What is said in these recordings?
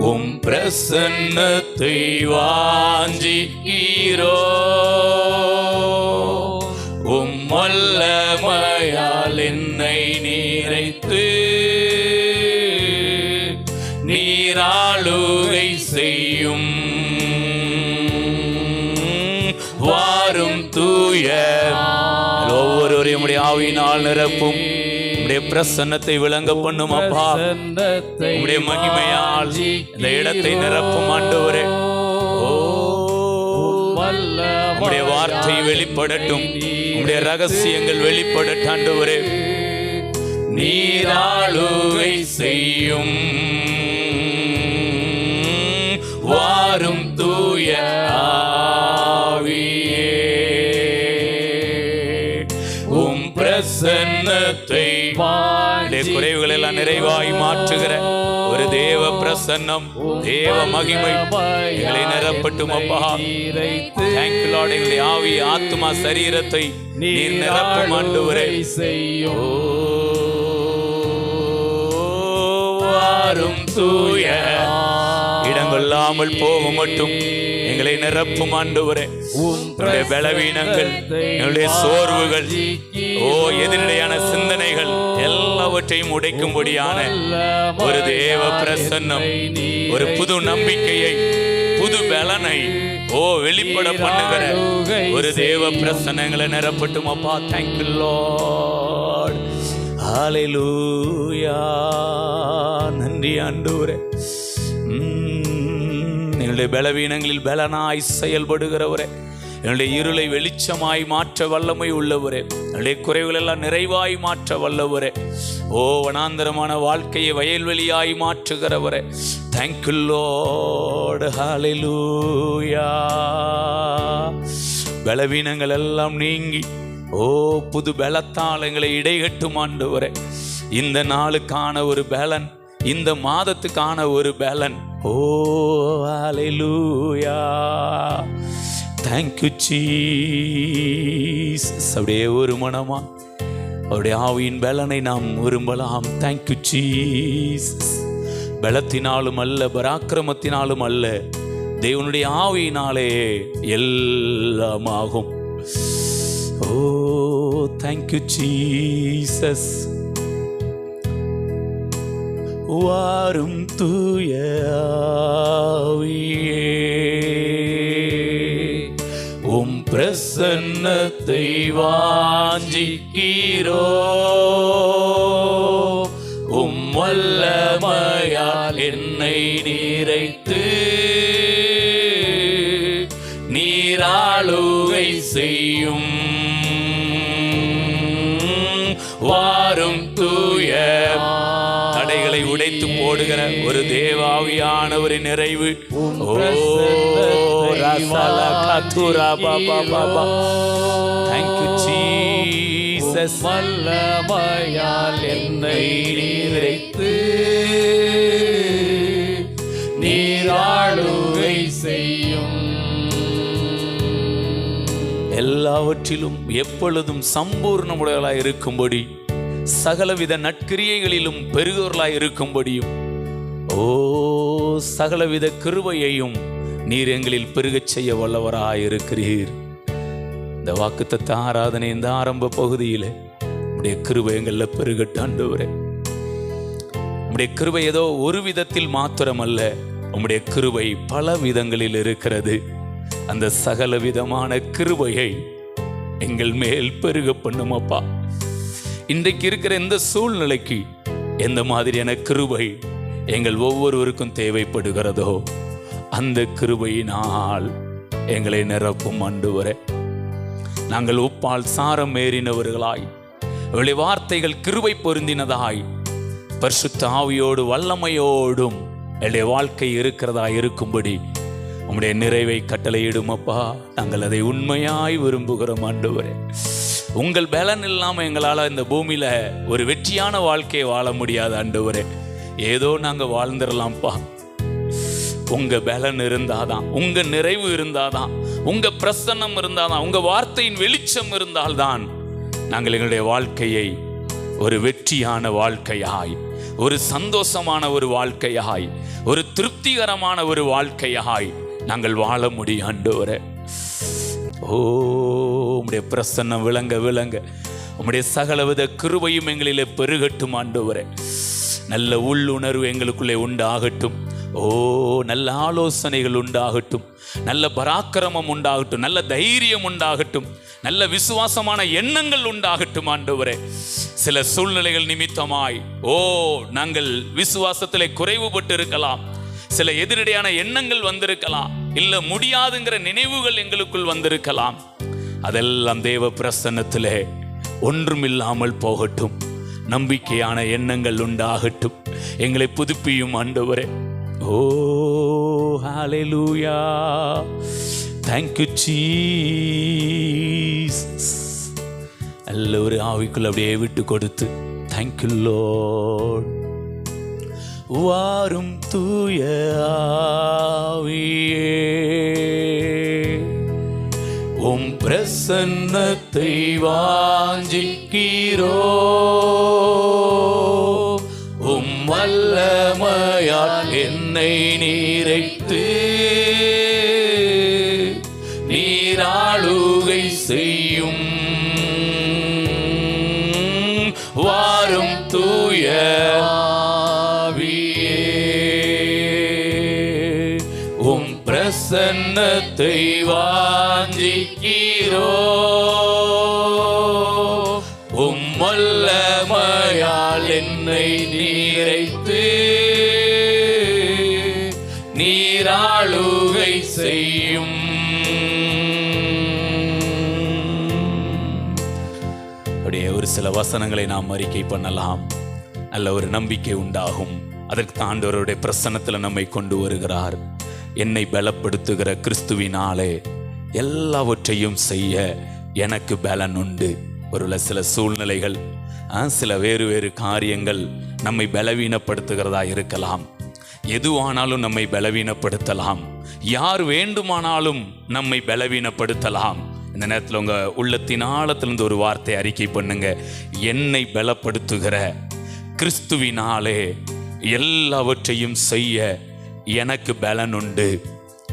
உம் பிரசன்னத்தை வாஞ்சிக்கிறோ. உம் வல்லமையால் என்னை நீரைத்து நீராளுகை உடைய ஆவியினால் நிரப்பும். உடைய பிரசன்னத்தை விளங்க பண்ணும் அப்பா. உம்முடைய மகிமையால் இந்த இடத்தை நிரப்பும் ஆண்டவரே. ஓ. உம்முடைய வார்த்தை வெளிப்படட்டும். உம்முடைய ரகசியங்கள் வெளிப்படட்டும் ஆண்டவரே. நீராளுகை செய்யும். மாற்றுகிற ஒரு தேவ பிரசன்னம் தேவ மகிமை எங்களை நிரப்பட்டும் அப்பா. தேங்க்யூ லார்ட் எங்களுடைய ஆவி ஆத்மா சரீரத்தை நீர் நிரப்பும் ஆண்டவரே. செய்யும் வாரும் தூய இடங்கொள்ளாமல் போக மட்டும் எங்களை நிரப்பும் ஆண்டு வரை பலவீனங்கள் எங்களுடைய சோர்வுகள் ஓ எதிரடையான சிந்தனைகள் எல்லாவற்றையும் உடைக்கும்படியான ஒரு தேவ பிரசன்னம் ஒரு புது நம்பிக்கையை புது பலனை ஓ வெளிப்பட பண்ணுகிற ஒரு தேவ பிரசன்னங்களை நிரப்பட்டும் அப்பா. தேங்க்யூ லார்ட் ஹalleluya நன்றி ஆண்டவரே. உம், என்னுடைய பலவீனங்களில் பலனாய் செயல்படுகிறவரே. என்னுடைய இருளை வெளிச்சமாய் மாற்ற வல்லமை உள்ளவரே. என்னுடைய குறைகள் எல்லாம் நிறைவாய் மாற்ற வல்லவரே. ஓ வனாந்தரமான வாழ்க்கையை வயல்வெளியாய் மாற்றுகிறவரே. தேங்க்யூ லோட் ஹalleluya பலவீனங்கள் எல்லாம் நீங்கி ஓ புது பலத்தால் எங்களை இடைகட்டும் ஆண்டவரே. இந்த நாளுக்கான ஒரு பலன் இந்த மாதத்துக்கான ஒரு பலன். ஓ ஹalleluya தேங்க்யூ சீஸ் அப்படியே ஒரு மனமா? அவருடைய ஆவியின் பலனை நாம் விரும்பலாம். தேங்க்யூ சீஸ் பலத்தினாலும் அல்ல பராக்கிரமத்தினாலும் அல்ல தேவனுடைய ஆவியினாலே எல்லாம் ஆகும் ஓ தேங்க்யூ சீசஸ் வாரும் தூய ஆவியே. பிரசன்னத்தை வாஞ்சிக்கிறோ உம் வல்லமையால் என்னை நீரைத்து நீராளுகை செய்யும். வாரும் தூய தடைகளை உடைத்து போடுகிற ஒரு தேவாவியான ஒரு நிறைவு ஓ தேங்க்யூ ஜீசஸ் வல்லமையால் என்னை நீராளுகை செய்யும் எல்லாவற்றிலும் எப்பொழுதும் சம்பூர்ணமுடையவர்களாய் இருக்கும்படி சகலவித நற்கிரியைகளிலும் பெருகவர்களாய் இருக்கும்படியும் ஓ சகலவித கிருபையையும் நீர் எங்களில் பெருகச் செய்ய வல்லவராய் இருக்கிறீர். இந்த வாக்குத்தத்த ஆராதனை இந்த ஆரம்ப பகுதியில் உடைய கிருபை எங்களில் பெருகட்டு ஆண்டவரே. உம்முடைய கிருபை ஏதோ ஒரு விதத்தில் மாத்திரமல்ல உம்முடைய கிருபை பல விதங்களில் இருக்கிறது. அந்த சகல விதமான கிருபையை எங்கள் மேல் பெருக பண்ணும் அப்பா. இன்றைக்கு இருக்கிற இந்த சூழ்நிலைக்கு எந்த மாதிரியான கிருபை எங்கள் ஒவ்வொருவருக்கும் தேவைப்படுகிறதோ அந்த கிருபையினால் எங்களை நிரப்பும் ஆண்டு நாங்கள் உப்பால் சாரம் ஏறினவர்களாய் அவளுடைய வார்த்தைகள் கிருபை பொருந்தினதாய் பரிசுத்த ஆவியோடு வல்லமையோடும் என்னுடைய வாழ்க்கை இருக்கிறதா இருக்கும்படி உம்முடைய நிறைவை கட்டளையிடும் அப்பா. நாங்கள் அதை உண்மையாய் விரும்புகிறோம் ஆண்டவரே. உங்கள் பலன் இல்லாமல் எங்களால் இந்த பூமியில ஒரு வெற்றியான வாழ்க்கையை வாழ முடியாது ஆண்டவரே. ஏதோ நாங்கள் வாழ்ந்துடலாம்ப்பா உங்க பலன் இருந்தாதான் உங்க நிறைவு இருந்தாதான் உங்க பிரசன்னம் இருந்தாதான் உங்க வார்த்தையின் வெளிச்சம் இருந்தால்தான் நாங்கள் எங்களுடைய வாழ்க்கையை ஒரு வெற்றியான வாழ்க்கையாய் ஒரு சந்தோஷமான ஒரு வாழ்க்கையாய் ஒரு திருப்திகரமான ஒரு வாழ்க்கையாய் நாங்கள் வாழ முடியும் ஆண்டவரே. ஓ உம்முடைய பிரசன்னம் விளங்க விளங்க. உம்முடைய சகலவித கிருபையும் எங்களிலே பெருகட்டும் ஆண்டவரே. நல்ல உள்ளுணர்வு எங்களுக்குள்ளே உண்டாகட்டும். ஓ நல்ல ஆலோசனைகள் உண்டாகட்டும். நல்ல பராக்கிரமம் உண்டாகட்டும். நல்ல தைரியம் உண்டாகட்டும். நல்ல விசுவாசமான எண்ணங்கள் உண்டாகட்டும் ஆண்டவரே. சில சூழ்நிலைகள் நிமித்தமாய் ஓ நாங்கள் விசுவாசத்திலே குறைவுபட்டு இருக்கலாம் சில எதிரடையான எண்ணங்கள் வந்திருக்கலாம். இல்லை முடியாதுங்கிற நினைவுகள் எங்களுக்குள் வந்திருக்கலாம். அதெல்லாம் தேவ பிரசன்னத்திலே ஒன்றுமில்லாமல் போகட்டும். நம்பிக்கையான எண்ணங்கள் உண்டாகட்டும். எங்களை புதுப்பியும் ஆண்டவரே. ஓ ஹalleluya thank you ஜீசஸ் நல்ல ஒரு அப்படியே விட்டு கொடுத்து தேங்க்யூ லோட் வாரும் தூய ஆவியே. உம் பிரசன்னத்தை வாஞ்சிக்கிறோ. உம் வல்லமையால் என்னை நீரைத்து நீராளுகை செய்யும். வாரும் தூய உம் பிரசன்னத்தை வாஞ்சிக்கிறோ. உம் மயால் என்னை நீரைத்து அருகை செய்யும். அப்படியே ஒரு சில வசனங்களை நாம் அறிக்கை பண்ணலாம். நல்ல ஒரு நம்பிக்கை உண்டாகும். அதற்கு தாண்டவருடைய பிரசன்னத்தில் நம்மை கொண்டு வருகிறார். என்னை பலப்படுத்துகிற கிறிஸ்துவினாலே எல்லாவற்றையும் செய்ய எனக்கு பலன் உண்டு. ஒரு சில சூழ்நிலைகள் சில வேறு வேறு காரியங்கள் நம்மை பலவீனப்படுத்துகிறதா இருக்கலாம். எதுவானாலும் நம்மை பலவீனப்படுத்தலாம். யார் வேண்டுமானாலும் நம்மை பலவீனப்படுத்தலாம். இந்த நேரத்தில் உங்கள் உள்ளத்தின் ஆழத்திலிருந்து ஒரு வார்த்தை அறிக்கை பண்ணுங்க. என்னை பலப்படுத்துகிற கிறிஸ்துவினாலே எல்லாவற்றையும் செய்ய எனக்கு பலன் உண்டு.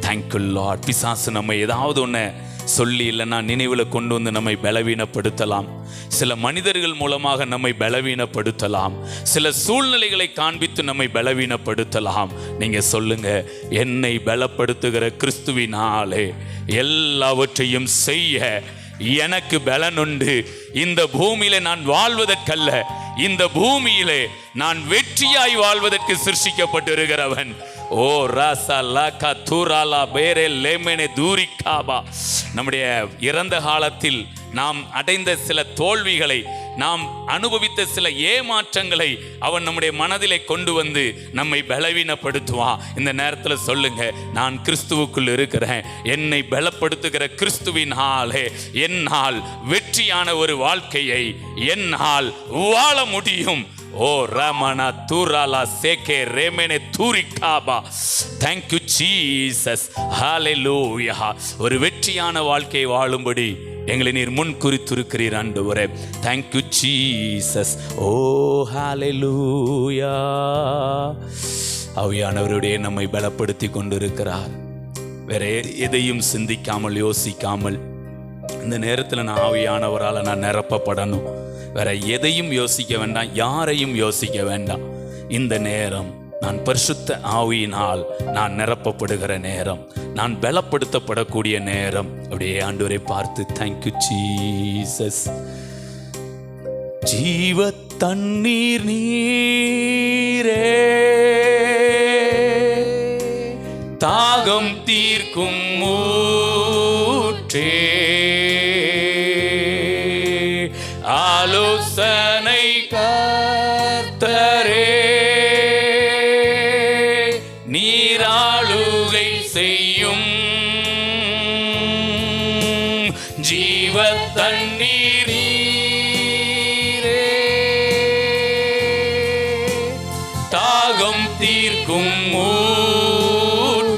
தேங்க்யூ லாட் பிசாசு நம்ம ஏதாவது ஒன்று சொல்லி இல்லைன்னா நினைவில் கொண்டு வந்து நம்மை பலவீனப்படுத்தலாம். சில மனிதர்கள் மூலமாக நம்மை பலவீனப்படுத்தலாம். சில சூழ்நிலைகளை காண்பித்து நம்மை பலவீனப்படுத்தலாம். நீங்க சொல்லுங்க என்னை பலப்படுத்துகிற கிறிஸ்துவினாலே எல்லாவற்றையும் செய்ய எனக்கு பலனுண்டு. இந்த பூமியில நான் வாழ்வதற்கல்ல. இந்த பூமியிலே நான் வெற்றியாய் வாழ்வதற்கு சிருஷிக்கப்பட்டிருக்கிறவன் ஓ ராசா லாக்கா தூராலா பேரே லேமேனே தூரிக்காபா. நம்முடைய இறந்த காலத்தில் நாம் அடைந்த சில தோல்விகளை நாம் அனுபவித்த சில ஏமாற்றங்களை அவன் நம்முடைய மனதிலே கொண்டு வந்து நம்மை பலவீனப்படுத்துவான். இந்த நேரத்தில் சொல்லுங்க நான் கிறிஸ்துவுக்குள் இருக்கிறேன். என்னை பலப்படுத்துகிற கிறிஸ்துவினாலே என்னால் வெற்றியான ஒரு வாழ்க்கையை என்னால் வாழ முடியும். ஓ ரமணா தூராலா சேகே ரேமேனே தூரிக்காபா. தேங்க்யூ ஜீசஸ் ஹalleluya ஒரு வெற்றியான வாழ்க்கையை வாழும்படி எங்களை நீர் முன் குறித்திருக்கிறீர் ஆண்டவரே. தேங்க்யூ ஜீசஸ் ஓ ஹalleluya அவையானவருடைய நம்மை பலப்படுத்தி கொண்டிருக்கிறார். வேற எதையும் சிந்திக்காமல் யோசிக்காமல் இந்த நேரத்தில் நான் ஆவியானவரால் நான் நிரப்பப்படணும். வேற எதையும் யோசிக்க வேண்டாம் யாரையும் யோசிக்க வேண்டாம். இந்த நேரம் நான் பரிசுத்த ஆவியினால் நான் நிரப்பப்படுகிற நேரம் நான் பலப்படுத்தப்படக்கூடிய நேரம். அப்படியே ஆண்டவரை பார்த்து தேங்க்யூ ஜீசஸ் ஜீவ தண்ணீர் நீரே தாகம் தீர்க்கும் ஊற்றே.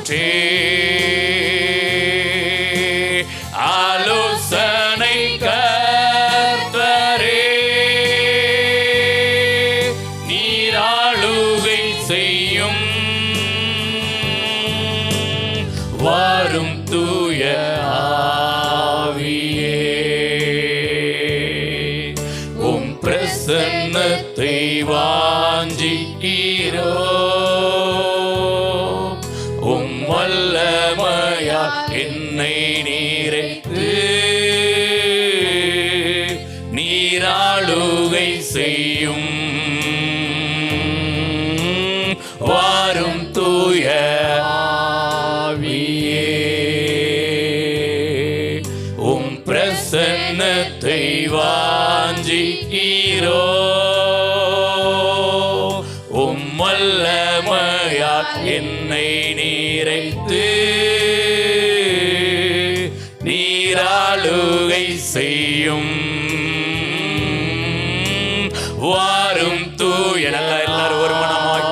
போற்றே. ஆலோசனை கர்த்தரே நீராளுகை செய்யும். வாரும் தூய பிரசன்னத்தை வாஞ்சிக்கிறோம். என்னை நீரைத்து நீராளுகை செய்யும். வாரும் தூய உம் பிரசன்னத்தை வாஞ்சிக்கிறோ. உம் வல்லமையா என்னை நீரைத்து நீராளுகை செய்யும். வாரும் தூய நல்லா எல்லாரும் ஒரு மனமாய்.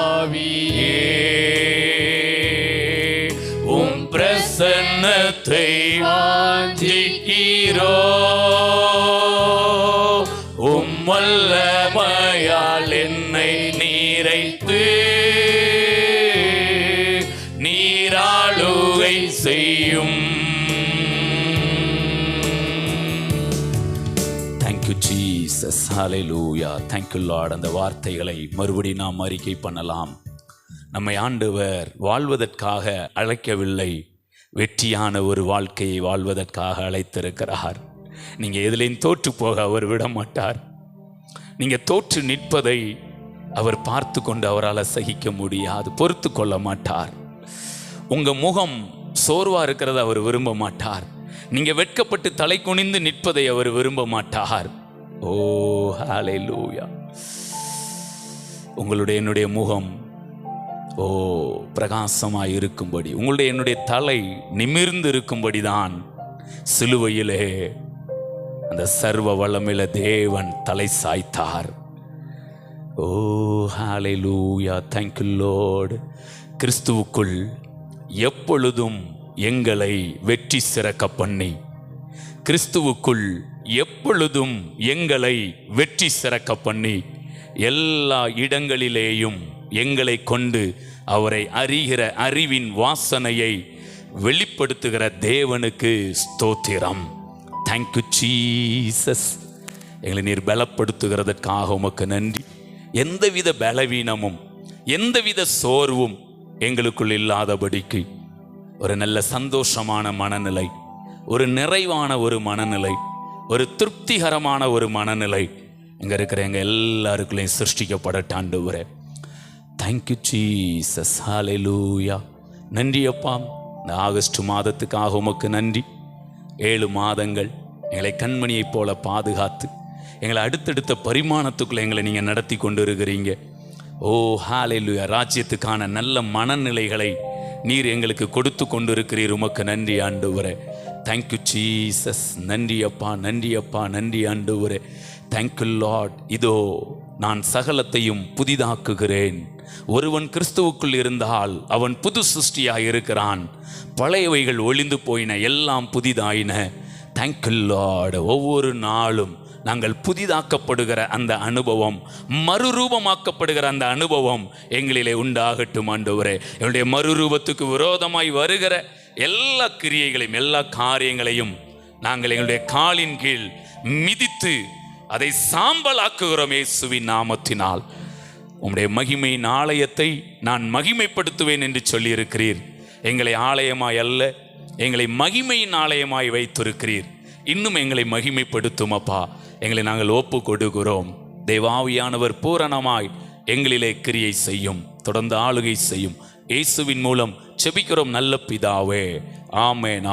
உம் பிரசன்னத்தை வாஞ்சிக்கிறோ. உம் வல்ல ஜீசஸ் ஹalleluya தேங்க்யூ லார்ட் அந்த வார்த்தைகளை மறுபடி நாம் அறிக்கை பண்ணலாம். நம்மை ஆண்டவர் வாழ்வதற்காக அழைக்கவில்லை. வெற்றியான ஒரு வாழ்க்கையை வாழ்வதற்காக அழைத்திருக்கிறார். நீங்கள் எதிலையும் தோற்று போக அவர் விட மாட்டார் நீங்கள் தோற்று நிற்பதை அவர் பார்த்து கொண்டு அவரால் சகிக்க முடியாது. பொறுத்து கொள்ள மாட்டார். உங்கள் முகம் சோர்வாக இருக்கிறத அவர் விரும்ப மாட்டார். நீங்கள் வெட்கப்பட்டு தலை குனிந்து நிற்பதை அவர் விரும்ப மாட்டார். ஓ ஹalleluya உங்களுடைய என்னுடைய முகம் ஓ பிரகாசமாக இருக்கும்படி உங்களுடைய என்னுடைய தலை நிமிர்ந்து இருக்கும்படிதான் சிலுவையிலே அந்த சர்வ வளமில தேவன் தலை சாய்த்தார். ஓ ஹalleluya லூயா தேங்க்யூ லோடு கிறிஸ்துவுக்குள் எப்பொழுதும் எங்களை வெற்றி சிறக்க பண்ணி கிறிஸ்துவுக்குள் எப்பொழுதும் எங்களை வெற்றி சிறக்க பண்ணி எல்லா இடங்களிலேயும் எங்களை கொண்டு அவரை அறிகிற அறிவின் வாசனையை வெளிப்படுத்துகிற தேவனுக்கு ஸ்தோத்திரம். தேங்க்யூ சீசஸ் எங்களை நீர் பலப்படுத்துகிறதற்காக உமக்கு நன்றி. எந்தவித பலவீனமும் எந்தவித சோர்வும் எங்களுக்குள் இல்லாதபடிக்கு ஒரு நல்ல சந்தோஷமான மனநிலை ஒரு நிறைவான ஒரு மனநிலை ஒரு திருப்திகரமான ஒரு மனநிலை. இங்கே இருக்கிற எங்க எல்லாருக்குள்ளேயும் சிருஷ்டிக்கப்படட்டாண்டுவரே தேங்க்யூ ஜீசஸ் ஹalleluya நன்றி அப்பா. இந்த ஆகஸ்ட் மாதத்துக்காக உமக்கு நன்றி. ஏழு மாதங்கள் எங்களை கண்மணியைப் போல பாதுகாத்து எங்களை அடுத்தடுத்த பரிமாணத்துக்குள்ளே எங்களை நீங்கள் நடத்தி கொண்டு இருக்கிறீங்க ஓ ஹalleluya ராஜ்யத்துக்கான நல்ல மனநிலைகளை நீர் எங்களுக்கு கொடுத்து கொண்டு இருக்கிறீர் உமக்கு நன்றி ஆண்டு வரேன் தேங்க்யூ ஜீசஸ் நன்றி அப்பா நன்றி அப்பா நன்றி ஆண்டவரே. தேங்க்யூ லார்ட் இதோ நான் சகலத்தையும் புதிதாக்குகிறேன். ஒருவன் கிறிஸ்துவுக்குள் இருந்தால் அவன் புது சிருஷ்டியாக இருக்கிறான். பழையவைகள் ஒளிந்து போயின எல்லாம் புதிதாயின. தேங்க்யூ லாட் ஒவ்வொரு நாளும் நாங்கள் புதிதாக்கப்படுகிற அந்த அனுபவம் மறுரூபமாக்கப்படுகிற அந்த அனுபவம் எங்களிலே உண்டாகட்டும் ஆண்டவரே. என்னுடைய மறுரூபத்துக்கு விரோதமாய் வருகிற எல்லா கிரியைகளையும் எல்லா காரியங்களையும் நாங்கள் எங்களுடைய காலின் கீழ் மிதித்து அதை சாம்பலாக்குகிறோம் இயேசுவின் நாமத்தினால். உம்முடைய மகிமையின் ஆலயத்தை நான் மகிமைப்படுத்துவேன் என்று சொல்லியிருக்கிறீர். எங்களை ஆலயமாய் அல்ல எங்களை மகிமையின் ஆலயமாய் வைத்திருக்கிறீர். இன்னும் எங்களை மகிமைப்படுத்தும் அப்பா. எங்களை நாங்கள் ஒப்பு கொடுக்கிறோம் தெய்வாவியானவர் பூரணமாய் எங்களிலே கிரியை செய்யும் தொடர்ந்து ஆளுகை செய்யும். இயேசுவின் மூலம் செபிக்கிறோம் நல்ல பிதாவே. ஆமென்.